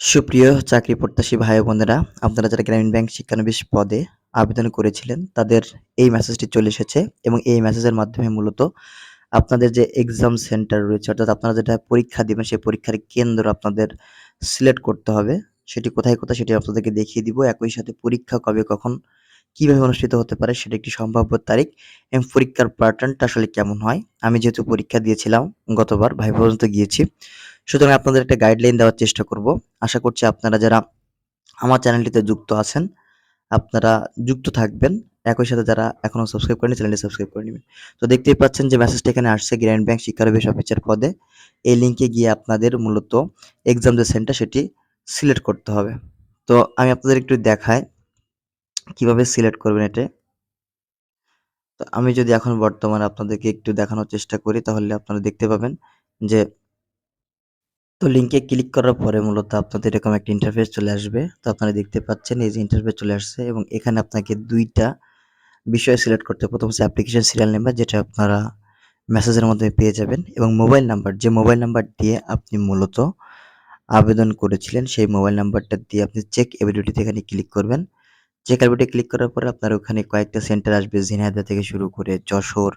সুপ্রিয় চাকরি প্রত্যাশী ভাই বোনেরা, আপনারা যারা গ্রামীণ ব্যাংক শিক্ষানবিশ পদে আবেদন করেছিলেন, তাদের এই মেসেজটি চলে এসেছে এবং এই মেসেজের মাধ্যমে মূলত আপনাদের যে এক্সাম সেন্টার রয়েছে অর্থাৎ আপনারা যেটা পরীক্ষা দিবেন সেই পরীক্ষার কেন্দ্র আপনাদের সিলেক্ট করতে হবে। সেটি কোথায়, কোথায় সেটি আপনাদেরকে দেখিয়ে দিব। একই সাথে পরীক্ষা কবে, কখন, কীভাবে অনুষ্ঠিত হতে পারে সেটা একটি সম্ভাব্য তারিখ এবং পরীক্ষার প্যাটার্নটা আসলে কেমন হয়। আমি যেহেতু পরীক্ষা দিয়েছিলাম গতবার ভাইভা পর্যন্ত গিয়েছি। সুতরাং আপনাদের একটা গাইডলাইন দেওয়ার চেষ্টা করব। আশা করছি আপনারা যারা আমার চ্যানেলটিতে যুক্ত আছেন, আপনারা যুক্ত থাকবেন। একই সাথে যারা এখনও সাবস্ক্রাইব করেনি চ্যানেলটি সাবস্ক্রাইব করে নিবেন। তো দেখতেই পাচ্ছেন যে মেসেজটা এখানে আসছে গ্রামীণ ব্যাংক শিক্ষানবিশ অফিসার পদে। এই লিঙ্কে গিয়ে আপনাদের মূলত এক্সাম যে সেন্টার সেটি সিলেক্ট করতে হবে। তো আমি আপনাদের একটু দেখাই কীভাবে সিলেক্ট করবেন এটা। তো আমি যদি এখন বর্তমানে আপনাদেরকে একটু দেখানোর চেষ্টা করি তাহলে আপনারা দেখতে পাবেন যে তো লিঙ্কে ক্লিক করার পরে মূলত আপনাদের এরকম একটা ইন্টারফেস চলে আসবে। তো আপনারা দেখতে পাচ্ছেন এই যে ইন্টারফেস চলে আসছে এবং এখানে আপনাকে ২ টা বিষয় সিলেক্ট করতে। প্রথম হচ্ছে অ্যাপ্লিকেশন সিরিয়াল নাম্বার যেটা আপনারা মেসেজের মাধ্যমে পেয়ে যাবেন এবং মোবাইল নাম্বার যে মোবাইল নাম্বার দিয়ে আপনি মূলত আবেদন করেছিলেন সেই মোবাইল নাম্বারটা দিয়ে আপনি চেক এবিলিটিতে এখানে ক্লিক করবেন। চেক এবিলিটি ক্লিক করার পরে আপনার ওখানে কয়েকটা সেন্টার আসবে ঝিনাইদহ থেকে শুরু করে যশোর,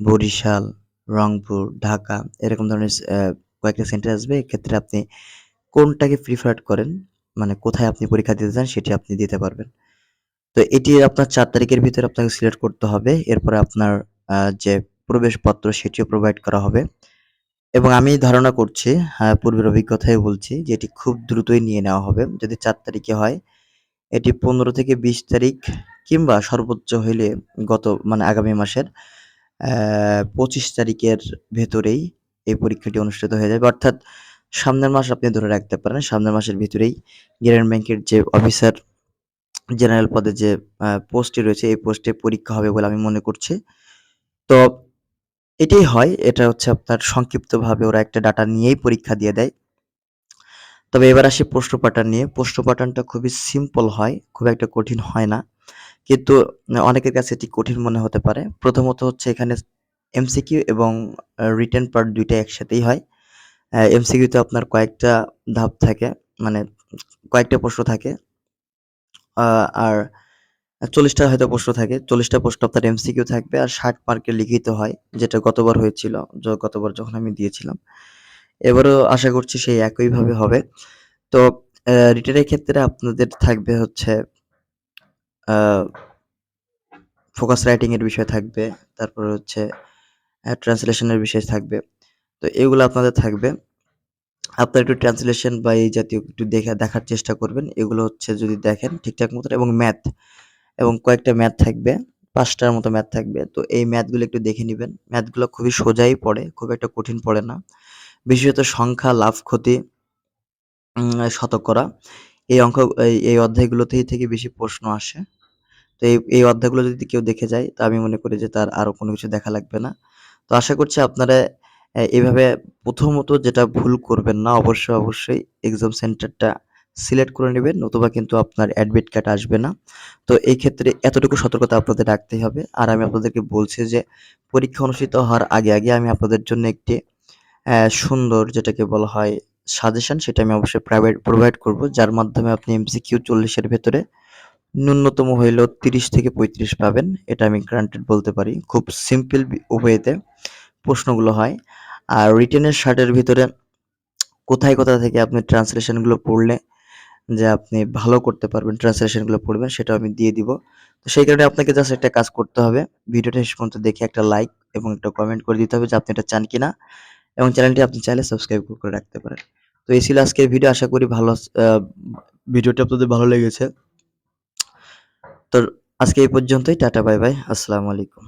বরিশাল, রংপুর, ঢাকা এরকম ধরনের কয়েকটা সেন্টার আসবে। এক্ষেত্রে আপনি কোনটাকে প্রিফার করেন, মানে কোথায় আপনি পরীক্ষা দিতে চান সেটি আপনি দিতে পারবেন। তো এটি আপনার চার তারিখের ভিতরে আপনাকে সিলেক্ট করতে হবে। এরপরে আপনার যে প্রবেশপত্র সেটিও প্রোভাইড করা হবে। এবং আমি ধারণা করছি, হ্যাঁ, পূর্বের অভিজ্ঞতায় বলছি যে এটি খুব দ্রুতই নিয়ে নেওয়া হবে। যদি চার তারিখে হয়, এটি ১৫ থেকে ২০ তারিখ কিংবা সর্বোচ্চ হইলে গত মানে আগামী মাসের ২৫ তারিখের ভেতরেই এই পরীক্ষাটি অনুষ্ঠিত হয়ে যাবে। অর্থাৎ সামনের মাস আপনি ধরে রাখতে পারেন। সামনের মাসের ভিতরেই গ্রামীণ ব্যাংকের যে অফিসার জেনারেল পদে যে পোস্টটি রয়েছে এই পোস্টে পরীক্ষা হবে বলে আমি মনে করছি। তো এটাই হয়। এটা হচ্ছে আপনার সংক্ষিপ্তভাবে ওরা একটা ডাটা নিয়েই পরীক্ষা দিয়ে দেয়। তবে এবার আসি প্রশ্ন প্যাটার্ন নিয়ে। প্রশ্ন প্যাটার্নটা খুবই সিম্পল হয়, খুব একটা কঠিন হয় না। কিন্তু অনেকের কাছে এটি কঠিন মনে হতে পারে। প্রথমত হচ্ছে এখানে এমসিকিউ এবং আ রিটেন পার্ট ২ টাই একসাথেই হয়। এমসিকিউতে আপনার কয়েকটা ধাপ থাকে, মানে কয়েকটা প্রশ্ন থাকে। আর ৪০ টা হয়তো প্রশ্ন থাকে। ৪০ টা প্রশ্ন আপনার এমসিকিউ থাকবে আর ৬০ মার্কের লিখিত হয়, যেটা গতবার হয়েছিল, গতবার যখন আমি দিয়েছিলাম। এবারও আশা করছি সেই একইভাবে হবে। তো অ্যা রিটেনের ক্ষেত্রে আপনাদের থাকবে হচ্ছে ফোকাস রাইটিং এর বিষয় থাকবে। তারপরে হচ্ছে অ্যা ট্রান্সলেশন এর বিষয় থাকবে। তো এগুলো আপনাদের থাকবে। আপনারা একটু ট্রান্সলেশন বা এই জাতীয় একটু দেখে দেখার চেষ্টা করবেন। এগুলো হচ্ছে যদি দেখেন ঠিকঠাক মতো এবং ম্যাথ এবং কয়েকটা ম্যাথ থাকবে। ৫ টার মতো ম্যাথ থাকবে। তো এই ম্যাথগুলো একটু দেখে নিবেন। ম্যাথগুলো খুবই সোজাই পড়ে, খুব একটা কঠিন পড়ে না। বিশেষত সংখ্যা, লাভ, ক্ষতি, শতকরা এই অঙ্ক এই, অধ্যায়গুলোতেই থেকে বেশি প্রশ্ন আসে। তো এই, এই অধ্যায়গুলো যদি কেউ দেখে যায় তো আমি মনে করি যে তার আরও কোনো কিছু দেখা লাগবে না। তো আশা করছি আপনারা এভাবে প্রথমত যেটা ভুল করবেন না অবশ্যই, অবশ্যই এক্সাম সেন্টারটা সিলেক্ট করে নেবেন নতুবা কিন্তু আপনার অ্যাডমিট কার্ড আসবে না। তো এই ক্ষেত্রে এতটুকু সতর্কতা আপনাদের রাখতেই হবে। আর আমি আপনাদেরকে বলছি যে পরীক্ষা অনুষ্ঠিত হওয়ার আগে, আগে আমি আপনাদের জন্য একটি সুন্দর যেটাকে বলা হয় সাজেশন সেটা আমি অবশ্যই প্রাইভেট প্রোভাইড করব। যার মাধ্যমে আপনি এমসিকিউ ৪০ এর ভেতরে ন্যূনতম হইলেও ৩০ থেকে ৩৫ পাবেন। এটা আমি গ্রান্টেড বলতে পারি। খুব সিম্পল ওয়েতে প্রশ্নগুলো হয়। আর রিটেনের ৬০ এর ভিতরে কোথায়, কোথা থেকে আপনি ট্রান্সলেশনগুলো পড়লে যে আপনি ভালো করতে পারবেন, ট্রান্সলেশনগুলো পড়বেন সেটাও আমি দিয়ে দিব। তো সেই কারণে আপনাকে জাস্ট একটা কাজ করতে হবে। ভিডিওটা শেষ পর্যন্ত দেখে একটা লাইক এবং একটা কমেন্ট করে দিতে হবে যে আপনি এটা চান কিনা এবং চ্যানেলটি আপনি চাইলে সাবস্ক্রাইব করে রাখতে পারেন। তো এই ছিল আজকের ভিডিও। আশা করি ভালো ভিডিওটা আপনাদের ভালো লেগেছে। তো আজকে এই পর্যন্তই। Tata bye bye. আসসালামু আলাইকুম।